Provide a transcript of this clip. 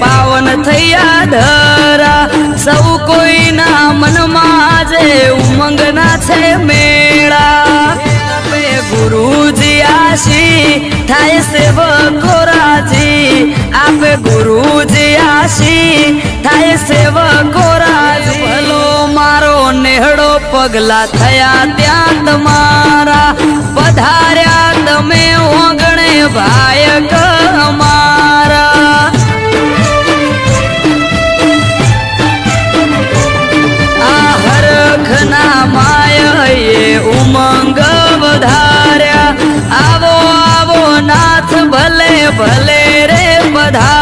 પાવન થયા ધરા. સૌ કોઈના મનમાં જે ઉમંગના છે મેળા. ગુરુજી આશી, થાય સેવકો રાજી. આપે ગુરુજી આશી, થાય સેવકો રાજી. ભલો મારો નેહડો પગલા થયા ત્યાં તમારા. ભલે ભલે રે પધાર